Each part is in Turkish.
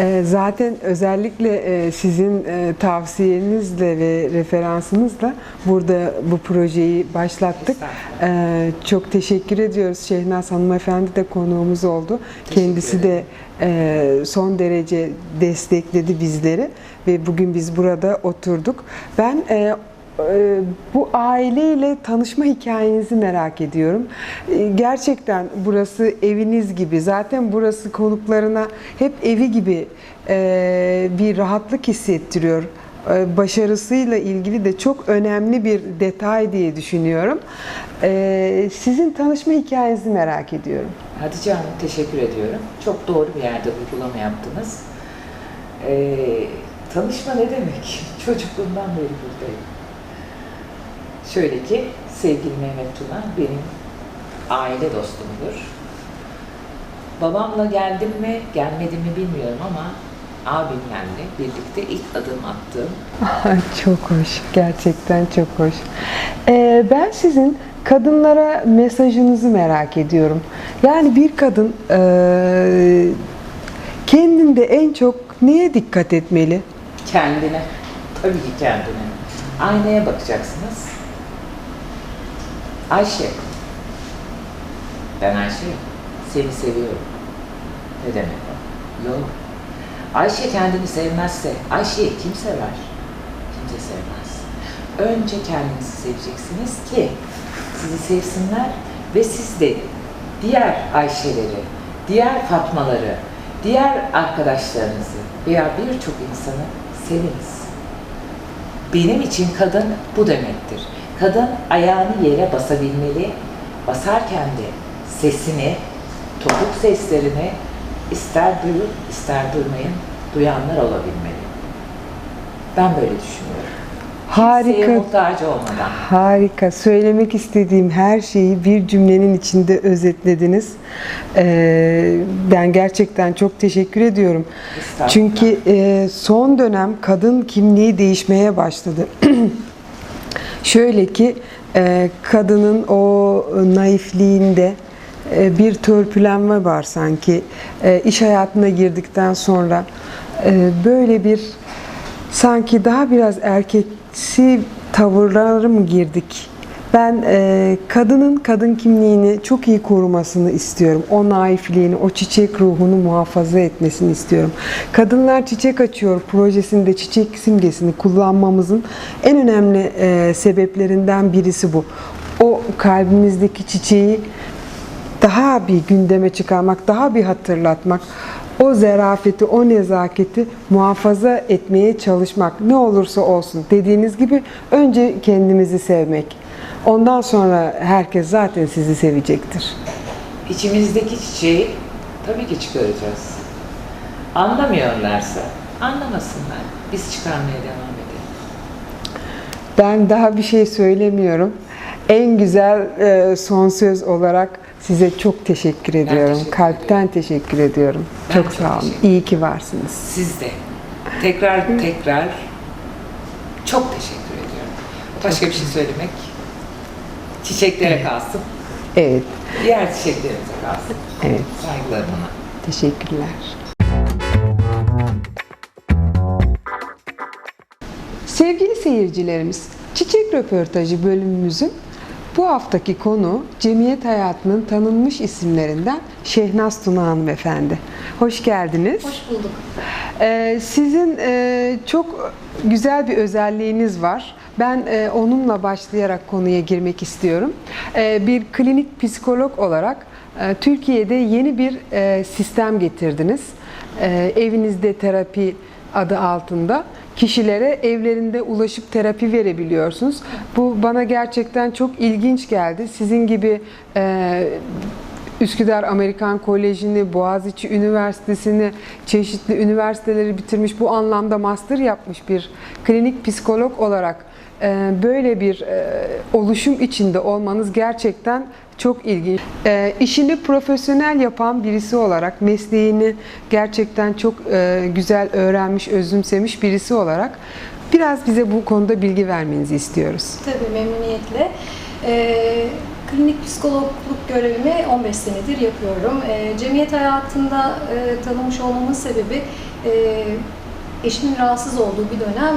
Ee, zaten özellikle e, sizin e, tavsiyenizle ve referansınızla burada bu projeyi başlattık. Ee, çok teşekkür ediyoruz. Şehnaz hanımefendi de konuğumuz oldu. Kendisi de e, son derece destekledi bizleri ve bugün biz burada oturduk. Ben e, bu aileyle tanışma hikayenizi merak ediyorum. E, Gerçekten burası eviniz gibi. Zaten burası konuklarına hep evi gibi e, bir rahatlık hissettiriyor. E, Başarısıyla ilgili de çok önemli bir detay diye düşünüyorum. Sizin tanışma hikayenizi merak ediyorum. Hatice Hanım teşekkür ediyorum. Çok doğru bir yerde vurgulama yaptınız. Ee, tanışma ne demek? Çocukluğumdan beri buradayım. Şöyle ki sevgili Mehmet Tuna benim aile dostumdur. Babamla geldim mi gelmedim mi bilmiyorum ama abimlerle birlikte ilk adım attığım çok hoş. Gerçekten çok hoş. E, Ben sizin kadınlara mesajınızı merak ediyorum. Yani bir kadın e, kendinde en çok neye dikkat etmeli? kendine, tabii ki kendine. Aynaya bakacaksınız. Ayşe. Ben Ayşe. Seni seviyorum. Ne demek o? Yok. Ayşe kendini sevmezse, Ayşe'yi kim sever? Kimse sevmez. Önce kendinizi seveceksiniz ki sizi sevsinler ve siz de diğer Ayşeleri, diğer Fatmaları, diğer arkadaşlarınızı veya birçok insanı seviniz. Benim için kadın bu demektir. Kadın ayağını yere basabilmeli, basarken de sesini, topuk seslerini ister duyup ister duymayın duyanlar olabilmeli. Ben böyle düşünüyorum. Harika. muhtaç olmadan. Harika. Söylemek istediğim her şeyi bir cümlenin içinde özetlediniz. Ee, ben gerçekten çok teşekkür ediyorum. Çünkü e, son dönem kadın kimliği değişmeye başladı. Şöyle ki e, kadının o naifliğinde e, bir törpülenme var sanki. E, iş hayatına girdikten sonra böyle bir sanki daha biraz erkeksi tavırlara mı girdik? Ben e, kadının kadın kimliğini çok iyi korumasını istiyorum. O naifliğini, o çiçek ruhunu muhafaza etmesini istiyorum. Kadınlar Çiçek Açıyor projesinde çiçek simgesini kullanmamızın en önemli e, sebeplerinden birisi bu. O kalbimizdeki çiçeği daha bir gündeme çıkarmak, daha bir hatırlatmak, o zerafeti, o nezaketi muhafaza etmeye çalışmak ne olursa olsun. Dediğiniz gibi önce kendimizi sevmek. Ondan sonra herkes zaten sizi sevecektir. İçimizdeki çiçeği tabii ki çıkaracağız. Anlamıyorlarsa anlamasınlar. Biz çıkarmaya devam edelim. Ben daha bir şey söylemiyorum. En güzel e, son söz olarak size çok teşekkür ediyorum. teşekkür Kalpten teşekkür ediyorum. Ben çok çok sağ olun. İyi ki varsınız. Siz de tekrar tekrar çok teşekkür ediyorum. Başka bir şey söylemek çiçeklere kalsın. Evet, Diğer çiçeklerimize kalsın. evet. Saygılarımla. Teşekkürler. Sevgili seyircilerimiz, Çiçek Röportajı bölümümüzün bu haftaki konu cemiyet hayatının tanınmış isimlerinden Şehnaz Tuna Hanımefendi. Hoş geldiniz. Hoş bulduk. Ee, sizin e, çok güzel bir özelliğiniz var. Ben e, onunla başlayarak konuya girmek istiyorum. E, bir klinik psikolog olarak e, Türkiye'de yeni bir e, sistem getirdiniz. E, evinizde terapi adı altında kişilere evlerinde ulaşıp terapi verebiliyorsunuz. Bu bana gerçekten çok ilginç geldi. Sizin gibi e, Üsküdar Amerikan Koleji'ni, Boğaziçi Üniversitesi'ni, çeşitli üniversiteleri bitirmiş, bu anlamda master yapmış bir klinik psikolog olarak böyle bir e, oluşum içinde olmanız gerçekten çok ilginç. E, işini profesyonel yapan birisi olarak, mesleğini gerçekten çok e, güzel öğrenmiş, özümsemiş birisi olarak biraz bize bu konuda bilgi vermenizi istiyoruz. Tabii memnuniyetle. Ee, Klinik psikologluk görevimi 15 senedir yapıyorum. Cemiyet hayatında e, tanımış olmamın sebebi e, eşimin rahatsız olduğu bir dönem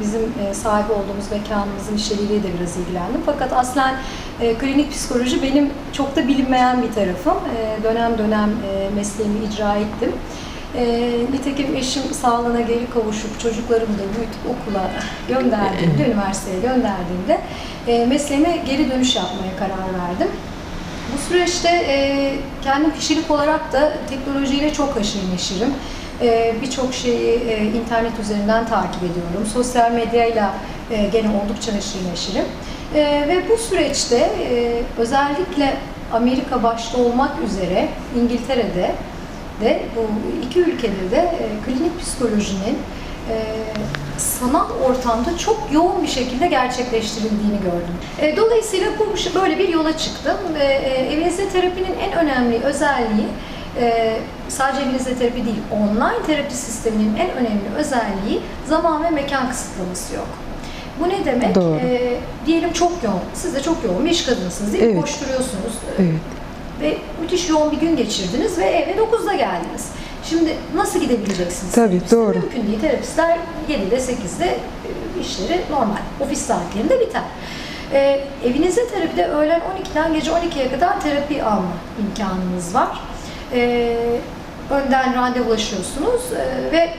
bizim e, sahibi olduğumuz mekanımızın işleriyle de biraz ilgilendim. Fakat aslen e, klinik psikoloji benim çok da bilinmeyen bir tarafım. E, dönem dönem mesleğimi icra ettim. E, nitekim eşim sağlığına geri kavuşup çocuklarımı da büyütüp okula gönderdiğimde, üniversiteye gönderdiğimde e, mesleğime geri dönüş yapmaya karar verdim. Bu süreçte e, kendim kişilik olarak da teknolojiyle çok haşır neşirim. E, Birçok şeyi e, internet üzerinden takip ediyorum. Sosyal medyayla e, gene oldukça haşır neşirim. E, ve bu süreçte e, özellikle Amerika başta olmak üzere İngiltere'de de bu iki ülkede de e, klinik psikolojinin e, sanal ortamda çok yoğun bir şekilde gerçekleştirildiğini gördüm. E, dolayısıyla bu böyle bir yola çıktım ve e, evinizde terapinin en önemli özelliği e, sadece evinizde terapi değil, online terapi sisteminin en önemli özelliği zaman ve mekan kısıtlaması yok. Bu ne demek? Doğru. E, diyelim çok yoğun, siz de çok yoğun bir iş kadınısınız değil mi? Evet. Koşturuyorsunuz. Evet. Ve müthiş yoğun bir gün geçirdiniz ve eve 9'da geldiniz. Şimdi nasıl gidebileceksiniz? Tabii, terapiste? doğru. Mümkün değil. Terapistler 7'de 8'de e, işleri normal. Ofis saatlerinde biter. Ee, evinizde terapide öğlen 12'den gece 12'ye kadar terapi alma imkanınız var. Ee, önden randevulaşıyorsunuz ee, ve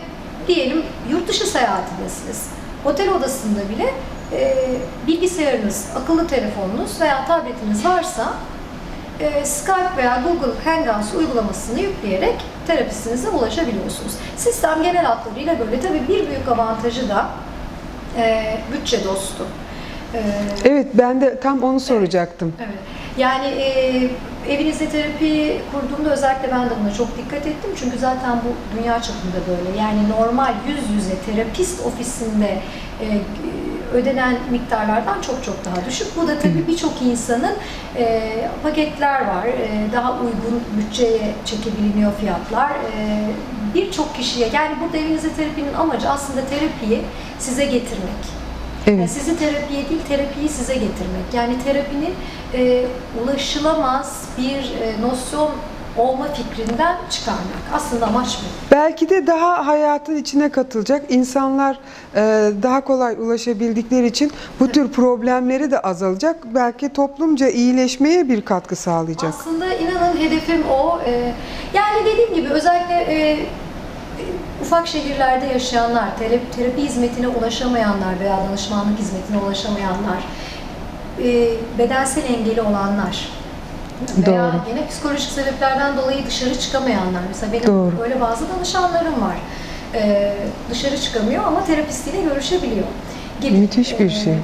diyelim yurt dışı seyahatindesiniz. Otel odasında bile e, bilgisayarınız, akıllı telefonunuz veya tabletiniz varsa e, Skype veya Google Hangouts uygulamasını yükleyerek terapistinize ulaşabiliyorsunuz. Sistem genel hatlarıyla böyle. Tabii bir büyük avantajı da e, bütçe dostu. E, Evet ben de tam onu soracaktım. Evet. Yani e, evinizde terapi kurduğumda özellikle ben de buna çok dikkat ettim. Çünkü zaten bu dünya çapında böyle. Yani normal yüz yüze terapist ofisinde e, ödenen miktarlardan çok çok daha düşük. Bu da tabii birçok insanın e, paketler var. E, daha uygun bütçeye çekebiliniyor fiyatlar. E, birçok kişiye yani burada evinizde terapinin amacı aslında terapiyi size getirmek. Yani Evet. sizi terapiye değil, terapiyi size getirmek. Yani terapinin e, ulaşılamaz bir e, nosyon olma fikrinden çıkarmak. Aslında amaç bu. Belki de daha hayatın içine katılacak insanlar e, daha kolay ulaşabildikleri için bu tür problemleri de azalacak. Belki toplumca iyileşmeye bir katkı sağlayacak. Aslında inanın hedefim o. E, yani dediğim gibi özellikle e, ufak şehirlerde yaşayanlar, terapi, terapi hizmetine ulaşamayanlar veya danışmanlık hizmetine ulaşamayanlar, e, bedensel engeli olanlar veya Doğru. yine psikolojik sebeplerden dolayı dışarı çıkamayanlar. Mesela benim Doğru. böyle bazı danışanlarım var. E, dışarı çıkamıyor ama terapistiyle görüşebiliyor. Gibi. Müthiş bir şey.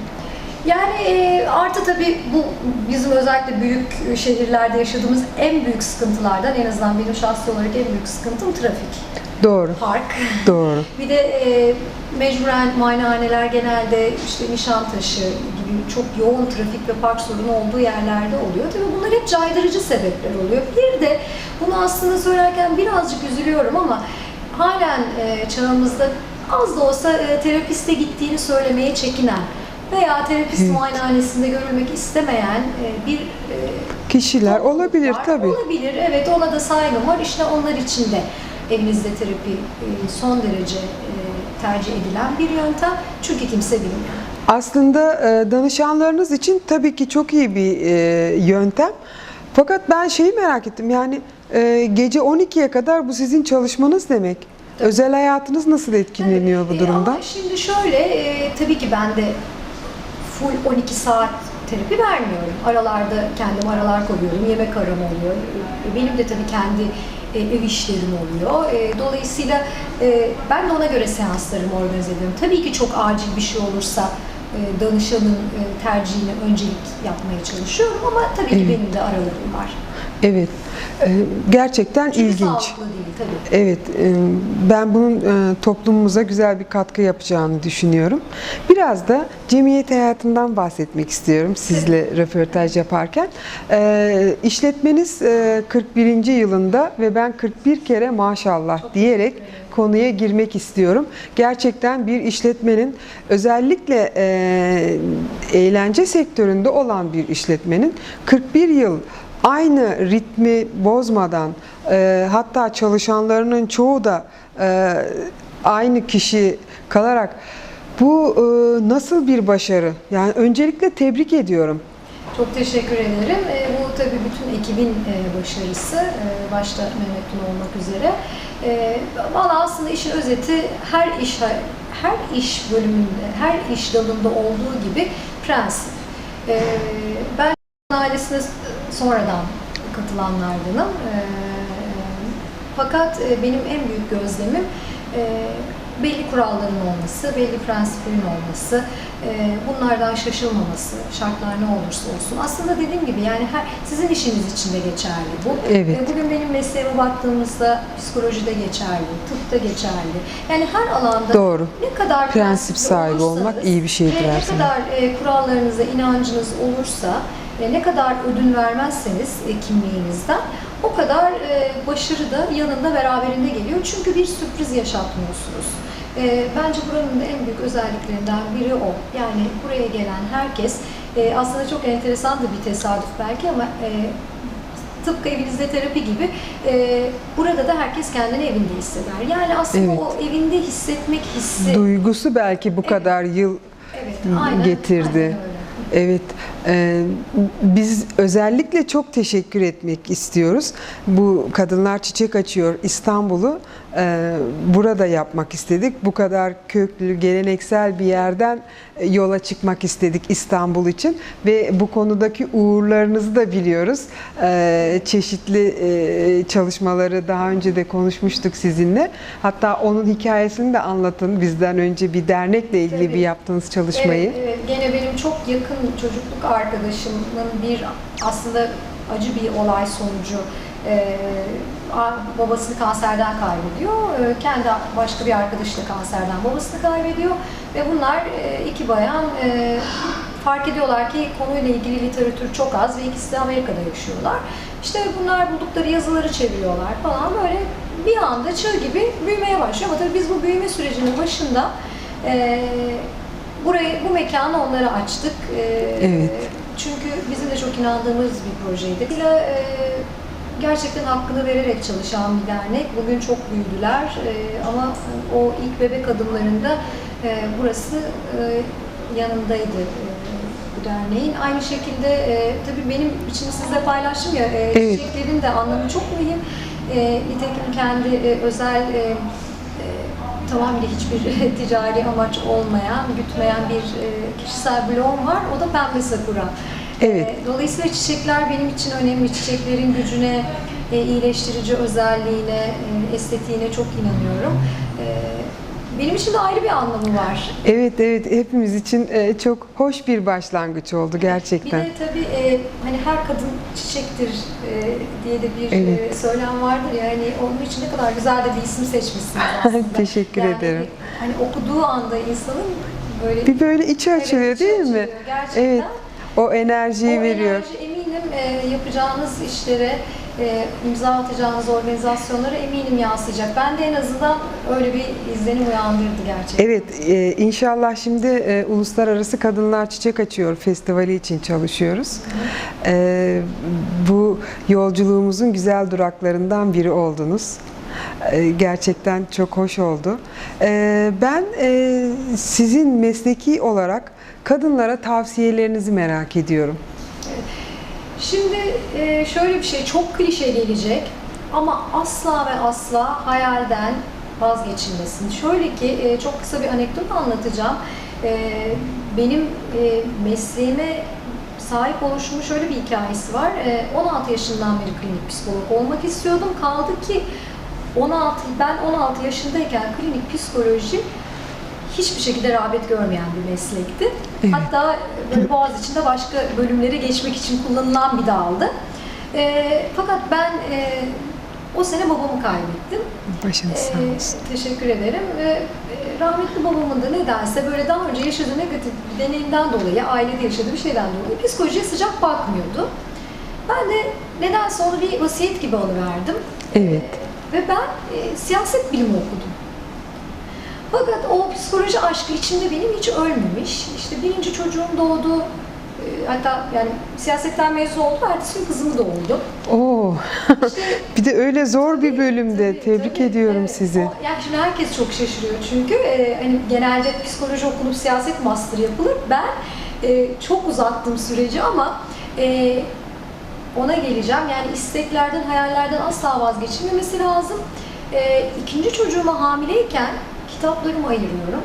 Yani e, artı tabii bu bizim özellikle büyük şehirlerde yaşadığımız en büyük sıkıntılardan en azından benim şahsi olarak en büyük sıkıntım trafik, Doğru. park. Doğru. Bir de e, mecburen muayenehaneler genelde işte Nişantaşı gibi çok yoğun trafik ve park sorunu olduğu yerlerde oluyor. Tabii bunlar hep caydırıcı sebepler oluyor. Bir de bunu aslında söylerken birazcık üzülüyorum ama halen e, çağımızda az da olsa e, terapiste gittiğini söylemeye çekinen veya terapist Evet. muayenehanesinde görülmek istemeyen e, bir e, Kişiler olabilir var. tabii. Olabilir, evet ona da saygım var. İşte onlar için de evinizde terapi e, son derece e, tercih edilen bir yöntem. Çünkü kimse bilmiyor. Aslında e, danışanlarınız için tabii ki çok iyi bir yöntem. Fakat ben şeyi merak ettim. Yani gece 12'ye kadar bu sizin çalışmanız demek. Tabii. Özel hayatınız nasıl etkileniyor bu Tabii, e, durumda? ama şimdi şöyle, e, tabii ki ben de full 12 saat terapi vermiyorum. Aralarda kendim aralar koyuyorum, yemek aram oluyor. Benim de tabii kendi e, ev işlerim oluyor. E, Dolayısıyla e, ben de ona göre seanslarımı organize ediyorum. Tabii ki çok acil bir şey olursa e, danışanın e, tercihine öncelik yapmaya çalışıyorum ama tabii ki benim de aralarım var. Evet. E, gerçekten Çünkü ilginç. değil tabii. Evet, e, ben bunun e, toplumumuza güzel bir katkı yapacağını düşünüyorum. Biraz da cemiyet hayatından bahsetmek istiyorum sizle röportaj yaparken. Ee, işletmeniz e, 41. yılında ve ben 41 kere maşallah diyerek konuya girmek istiyorum. Gerçekten bir işletmenin özellikle e, eğlence sektöründe olan bir işletmenin 41 yıl aynı ritmi bozmadan e, hatta çalışanlarının çoğu da e, aynı kişi kalarak bu e, nasıl bir başarı? Yani öncelikle tebrik ediyorum. Çok teşekkür ederim. E, bu tabii bütün ekibin e, başarısı, e, başta Mehmet olmak üzere. E, Valla aslında işin özeti her iş her iş bölümünde, her iş dalında olduğu gibi prensip. E, ben ailesine sonradan katılanlardanım. E, fakat e, benim en büyük gözlemim e, belli kuralların olması, belli prensiplerin olması, e, bunlardan şaşılmaması, şartlar ne olursa olsun. Aslında dediğim gibi yani her, sizin işiniz için de geçerli bu. Evet. E, Bugün benim mesleğime baktığımızda psikolojide geçerli, tıpta geçerli. Yani her alanda Doğru. ne kadar Prensip sahibi olmak iyi bir şeydir ne kadar e, kurallarınıza inancınız olursa ne kadar ödün vermezseniz e, kimliğinizden o kadar e, başarı da yanında beraberinde geliyor. Çünkü bir sürpriz yaşatmıyorsunuz. E, bence buranın da en büyük özelliklerinden biri o. Yani buraya gelen herkes aslında çok enteresan da bir tesadüf belki ama tıpkı evinizde terapi gibi e, burada da herkes kendini evinde hisseder. Yani aslında Evet. o evinde hissetmek hissi. Duygusu belki bu kadar yıl evet, aynen, getirdi. aynen öyle. Evet, e, biz özellikle çok teşekkür etmek istiyoruz. Bu Kadınlar Çiçek Açıyor İstanbul'u burada yapmak istedik. Bu kadar köklü, geleneksel bir yerden e, yola çıkmak istedik İstanbul için ve bu konudaki uğurlarınızı da biliyoruz. E, çeşitli e, çalışmaları daha önce de konuşmuştuk sizinle. Hatta onun hikayesini de anlatın. Bizden önce bir dernekle ilgili Tabii. bir yaptığınız çalışmayı. Evet, evet. Gene benim çok yakın çocukluk arkadaşımın bir aslında acı bir olay sonucu e, babasını kanserden kaybediyor. E, kendi başka bir arkadaşı da kanserden babasını kaybediyor. Ve bunlar e, iki bayan e, fark ediyorlar ki konuyla ilgili literatür çok az ve ikisi de Amerika'da yaşıyorlar. İşte bunlar buldukları yazıları çeviriyorlar falan böyle bir anda çığ gibi büyümeye başlıyor. Ama tabii biz bu büyüme sürecinin başında e, burayı, bu mekanı onlara açtık. E, Evet. Çünkü bizim de çok inandığımız bir projeydi. Dolayısıyla, e, gerçekten hakkını vererek çalışan bir dernek. Bugün çok büyüdüler E, ama o ilk bebek adımlarında e, burası e, yanındaydı e, bu derneğin. Aynı şekilde e, tabii benim için sizle paylaştım ya e, Evet. çiçeklerin de anlamı çok mühim. E, nitekim kendi e, özel e, tamamıyla hiçbir ticari amaç olmayan, gütmeyen bir e, kişisel blogum var. O da Pembe Sakura. Evet. E, Dolayısıyla çiçekler benim için önemli. Çiçeklerin gücüne, e, iyileştirici özelliğine, estetiğine çok inanıyorum. Benim için de ayrı bir anlamı var. Evet evet hepimiz için e, çok hoş bir başlangıç oldu gerçekten. Bir de tabii e, hani her kadın çiçektir e, diye de bir Evet. söylem vardır ya hani onun için ne kadar güzel de bir isim seçmişsiniz aslında. Teşekkür Yani ederim. Hani okuduğu anda insanın böyle Bir böyle içi Evet, açılıyor içi değil mi? açılıyor gerçekten. Evet. O enerjiyi o veriyor. enerji eminim yapacağınız işlere, e, imza atacağınız organizasyonlara eminim yansıyacak. Ben de en azından öyle bir izlenim uyandırdı gerçekten. Evet, e, inşallah şimdi e, Uluslararası Kadınlar Çiçek Açıyor Festivali için çalışıyoruz. E, bu yolculuğumuzun güzel duraklarından biri oldunuz. E, gerçekten çok hoş oldu. E, ben e, sizin mesleki olarak kadınlara tavsiyelerinizi merak ediyorum. Şimdi e, şöyle bir şey çok klişe gelecek ama asla ve asla hayalden vazgeçilmesin. Şöyle ki e, çok kısa bir anekdot anlatacağım. E, benim e, mesleğime sahip oluşumun şöyle bir hikayesi var. E, 16 yaşından beri klinik psikolog olmak istiyordum. Kaldı ki 16 ben 16 yaşındayken klinik psikoloji hiçbir şekilde rağbet görmeyen bir meslekti. Evet. Hatta böyle Boğaziçi'nde başka bölümlere geçmek için kullanılan bir daldı. E, fakat ben e, o sene babamı kaybettim. Başınız sağ Ee, olsun. teşekkür ederim. E, rahmetli babamın da nedense böyle daha önce yaşadığı negatif bir deneyimden dolayı, ailede yaşadığı bir şeyden dolayı psikolojiye sıcak bakmıyordu. Ben de nedense onu bir vasiyet gibi alıverdim. Evet. Ve ben e, siyaset bilimi okudum. Fakat o psikoloji aşkı içimde benim hiç ölmemiş. İşte birinci çocuğum doğdu. E, hatta yani siyasetten mezun oldu. Ertesi gün kızımı doğurdu. Oo. İşte bir de öyle zor bir bölümde. Tabii, Tebrik tabii, ediyorum evet. sizi. O- yani şimdi herkes çok şaşırıyor çünkü e, hani genelde psikoloji okunup siyaset master yapılır. Ben e, çok uzattım süreci ama e, ona geleceğim. Yani isteklerden, hayallerden asla vazgeçilmemesi lazım. E, ikinci çocuğuma hamileyken kitaplarımı ayırıyorum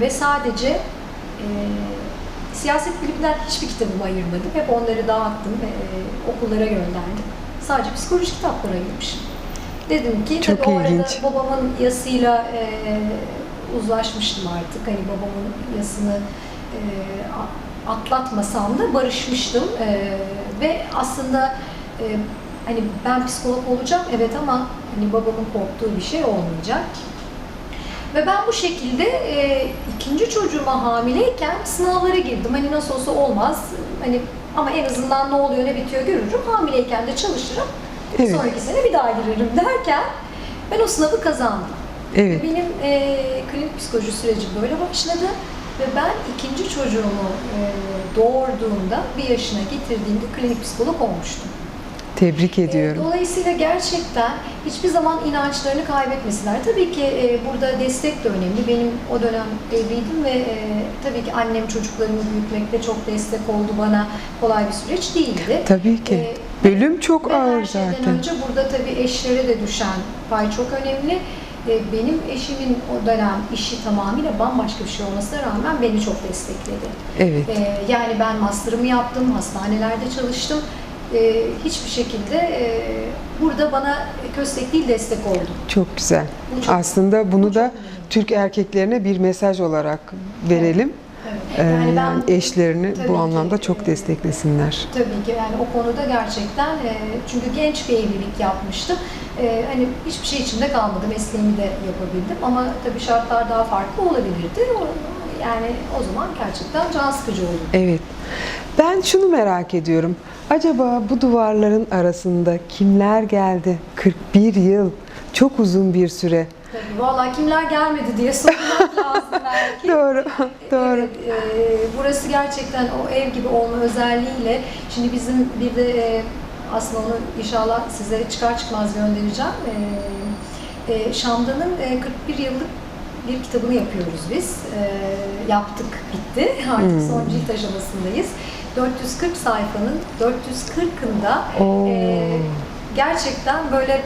ve sadece e, siyaset bilimler hiçbir kitabımı ayırmadım. Hep onları dağıttım ve e, okullara gönderdim. Sadece psikoloji kitapları ayırmışım. Dedim ki Çok tabii o arada ilginç. babamın yasıyla e, uzlaşmıştım artık. Hani babamın yasını e, atlatmasam da barışmıştım. E, ve aslında e, hani ben psikolog olacağım evet ama hani babamın korktuğu bir şey olmayacak. Ve ben bu şekilde e, ikinci çocuğuma hamileyken sınavlara girdim. Hani nasıl olsa olmaz. Hani ama en azından ne oluyor ne bitiyor görürüm. Hamileyken de çalışırım. Evet. Sonraki sene bir daha girerim derken ben o sınavı kazandım. Evet. Benim e, klinik psikoloji süreci böyle başladı ve ben ikinci çocuğumu e, doğurduğumda bir yaşına getirdiğimde klinik psikolog olmuştum. Tebrik E, ediyorum. Dolayısıyla gerçekten hiçbir zaman inançlarını kaybetmesinler. Tabii ki e, burada destek de önemli. Benim o dönem evliydim ve e, tabii ki annem çocuklarımı büyütmekte çok destek oldu bana. Kolay bir süreç değildi. Tabii ki. E, Bölüm çok ve ağır her şeyden zaten. önce burada tabii eşlere de düşen pay çok önemli. E, Benim eşimin o dönem işi tamamıyla bambaşka bir şey olmasına rağmen beni çok destekledi. Evet. Ee, yani ben master'ımı yaptım, hastanelerde çalıştım. Ee, hiçbir şekilde e, burada bana köstek değil destek oldu. Çok güzel. Bu çok- Aslında bunu bu da önemli. Türk erkeklerine bir mesaj olarak verelim. Evet. Ee, Yani ben yani eşlerini bu ki, anlamda e, çok desteklesinler. Tabii ki yani o konuda gerçekten e, çünkü genç bir evlilik yapmıştım. E, hani hiçbir şey içimde kalmadı. Mesleğimi de yapabildim ama tabii şartlar daha farklı olabilirdi. O, yani o zaman gerçekten can sıkıcı oldu. Evet. Ben şunu merak ediyorum. Acaba bu duvarların arasında kimler geldi? 41 yıl. Çok uzun bir süre. Tabii vallahi kimler gelmedi diye sormak lazım belki. Doğru. Doğru. Evet, e, burası gerçekten o ev gibi olma özelliğiyle, şimdi bizim bir de e, aslında onu inşallah size çıkar çıkmaz göndereceğim. E, e, Şamdan'ın e, 41 yıllık bir kitabını yapıyoruz biz. E, yaptık, bitti. Artık Hmm. son cilt aşamasındayız. 440 sayfanın 440'ında Oo. e, gerçekten böyle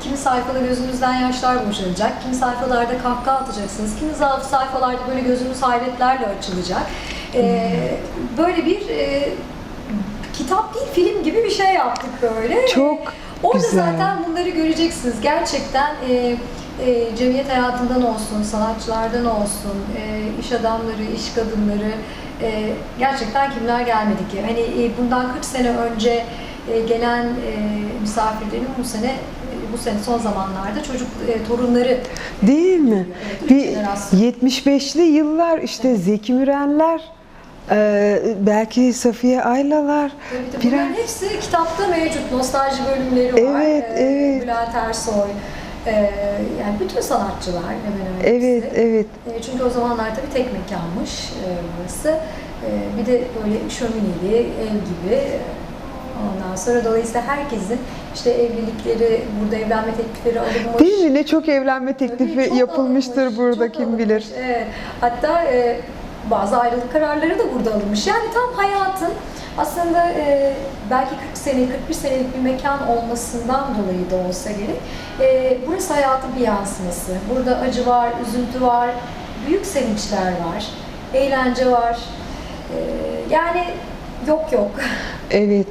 kimi sayfada gözünüzden yaşlar boşalacak, kimi sayfalarda kahkaha atacaksınız, kimi sayfalarda böyle gözünüz hayretlerle açılacak. Ee, böyle bir e, kitap değil, film gibi bir şey yaptık böyle. Çok Orada güzel. zaten bunları göreceksiniz. Gerçekten e, e, cemiyet hayatından olsun, sanatçılardan olsun, e, iş adamları, iş kadınları, e, gerçekten kimler gelmedi ki? Hani e, bundan 40 sene önce e, gelen e, misafirlerin bu sene e, bu sene son zamanlarda çocuk e, torunları Değil mi? Evet, üç Bir jenerasyon. 75'li yıllar işte Zeki Mürenler, e, belki Safiye Aylalar. Tabii tabii. Biraz- Bunların hepsi kitapta mevcut. Nostalji bölümleri var. Evet, Ee, evet. Bülent Ersoy. Ee, yani bütün sanatçılar hemen hemen Evet, hepsi. evet. Ee, çünkü o zamanlar tabii tek mekanmış e, burası. Ee, bir de böyle şömineli, ev gibi. Ondan sonra dolayısıyla herkesin işte evlilikleri, burada evlenme teklifleri alınmış. Değil mi? Ne çok evlenme teklifi Tabii, çok yapılmıştır alınmış, burada çok kim alınmış. bilir. Evet. Hatta e, bazı ayrılık kararları da burada alınmış. Yani tam hayatın aslında e, belki 40 sene, 41 senelik bir mekan olmasından dolayı da olsa gerek. e, burası hayatın bir yansıması. Burada acı var, üzüntü var, büyük sevinçler var, eğlence var. E, yani yok yok. Evet.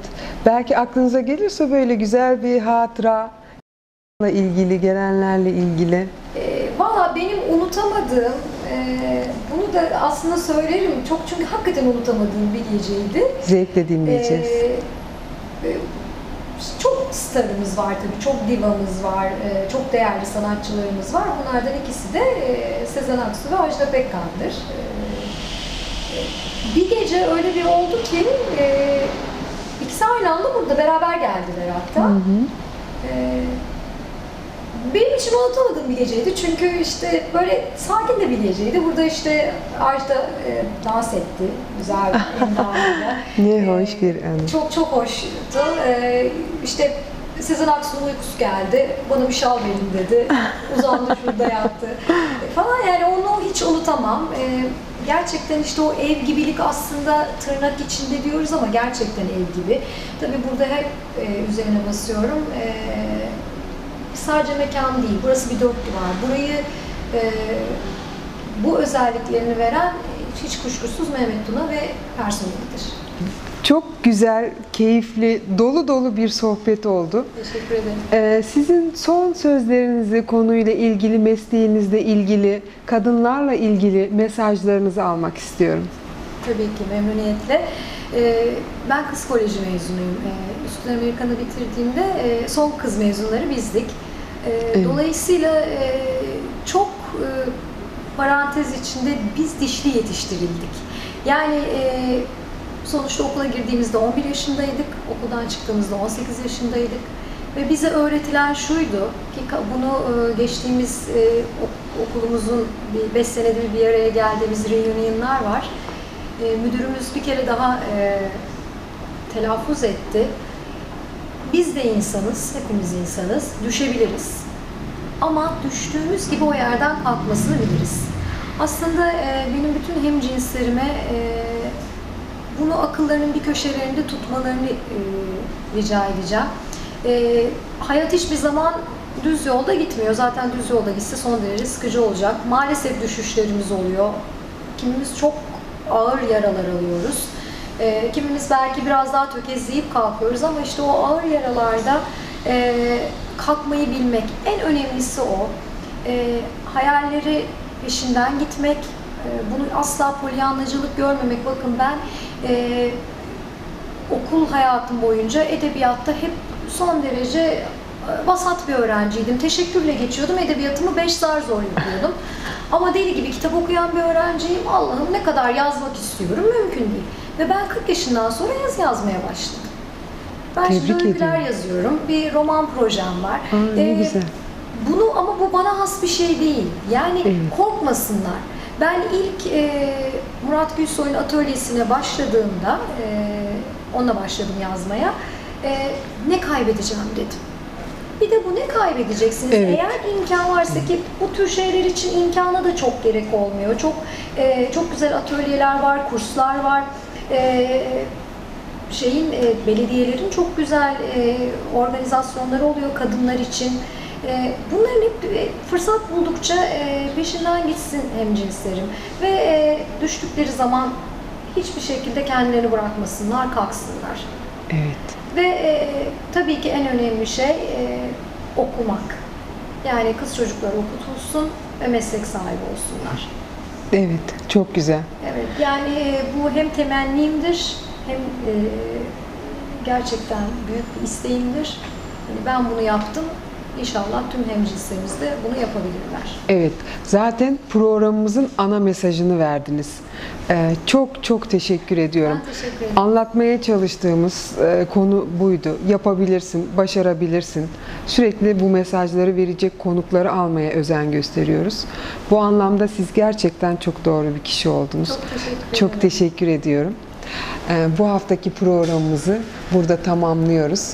Belki aklınıza gelirse böyle güzel bir hatıra ilgili, gelenlerle ilgili. E, Valla benim unutamadığım, e, bunu da aslında söylerim çok çünkü hakikaten unutamadığım bir geceydi. Zevkle dinleyeceğiz. Ee, e, çok starımız var tabii. Çok divamız var. e, Çok değerli sanatçılarımız var. Bunlardan ikisi de e, Sezen Aksu ve Ajda Pekkan'dır. E, e, Bir gece öyle bir oldu ki e, ikisi aynı anda burada beraber geldiler hatta. E, benim için unutamadığım bir geceydi çünkü işte böyle sakin de bir geceydi. Burada işte Ajda e, dans etti güzel bir endamıyla. Ne E, hoş bir anı. Çok çok hoştu. Ee, işte Sezen Aksu'nun uykusu geldi. Bana bir şal verin dedi. Uzandı şurada yattı. Falan yani onu hiç unutamam. Ee, gerçekten işte o ev gibilik aslında tırnak içinde diyoruz ama gerçekten ev gibi. Tabii burada hep e, üzerine basıyorum. Ee, sadece mekan değil. Burası bir dört duvar. Burayı e, bu özelliklerini veren hiç kuşkusuz Mehmet Tuna ve personelidir. Çok güzel, keyifli, dolu dolu bir sohbet oldu. Teşekkür ederim. Ee, sizin son sözlerinizi konuyla ilgili, mesleğinizle ilgili, kadınlarla ilgili mesajlarınızı almak istiyorum. Tabii ki memnuniyetle. Ee, ben kız koleji mezunuyum. Ee, Üstün Amerikan'ı bitirdiğimde e, son kız mezunları bizdik. Ee, Evet. Dolayısıyla e, çok e, parantez içinde biz dişli yetiştirildik. Yani e, sonuçta okula girdiğimizde 11 yaşındaydık, okuldan çıktığımızda 18 yaşındaydık. Ve bize öğretilen şuydu ki bunu e, geçtiğimiz e, ok- okulumuzun 5 senedir bir araya geldiğimiz reunionlar var. E, müdürümüz bir kere daha telaffuz etti. Biz de insanız, hepimiz insanız, düşebiliriz. Ama düştüğümüz gibi o yerden kalkmasını biliriz. Aslında e, benim bütün hemcinslerime e, bunu akıllarının bir köşelerinde tutmalarını e, rica edeceğim. E, hayat hiçbir zaman düz yolda gitmiyor. Zaten düz yolda gitse son derece sıkıcı olacak. Maalesef düşüşlerimiz oluyor. Kimimiz çok ağır yaralar alıyoruz. E, kimimiz belki biraz daha tökezleyip kalkıyoruz ama işte o ağır yaralarda e, kalkmayı bilmek en önemlisi o. E, hayalleri peşinden gitmek, e, bunu asla polyanlacılık görmemek. Bakın ben e, okul hayatım boyunca edebiyatta hep son derece e, vasat bir öğrenciydim. Teşekkürle geçiyordum. Edebiyatımı beş zar zor yapıyordum. Ama deli gibi kitap okuyan bir öğrenciyim. Allah'ım ne kadar yazmak istiyorum mümkün değil. Ve ben 40 yaşından sonra yaz yazmaya başladım. Ben Tebrik şimdi öyküler ediyorum. yazıyorum. Bir roman projem var. Aa, ne Ee, güzel. bunu ama bu bana has bir şey değil. Yani Evet. korkmasınlar. Ben ilk e, Murat Gülsoy'un atölyesine başladığımda, e, onunla başladım yazmaya. E, ne kaybedeceğim dedim. Bir de bu ne kaybedeceksiniz? Evet. Eğer imkan varsa ki bu tür şeyler için imkana da çok gerek olmuyor. Çok e, çok güzel atölyeler var, kurslar var. E, şeyin e, belediyelerin çok güzel e, organizasyonları oluyor kadınlar için. E, bunların hep e, fırsat buldukça e, peşinden gitsin hemcinslerim ve e, düştükleri zaman hiçbir şekilde kendilerini bırakmasınlar, kalksınlar. Evet. Ve e, tabii ki en önemli şey e, okumak. Yani kız çocukları okutulsun ve meslek sahibi olsunlar. Evet, çok güzel. Evet, yani e, bu hem temennimdir hem e, gerçekten büyük bir isteğimdir. Yani ben bunu yaptım. İnşallah tüm hemcinslerimiz de bunu yapabilirler. Evet, zaten programımızın ana mesajını verdiniz. Ee, çok çok teşekkür ediyorum. Ben teşekkür ederim. Anlatmaya çalıştığımız e, konu buydu. Yapabilirsin, başarabilirsin. Sürekli bu mesajları verecek konukları almaya özen gösteriyoruz. Bu anlamda siz gerçekten çok doğru bir kişi oldunuz. Çok teşekkür ederim. Çok teşekkür ediyorum. Ee, Bu haftaki programımızı burada tamamlıyoruz.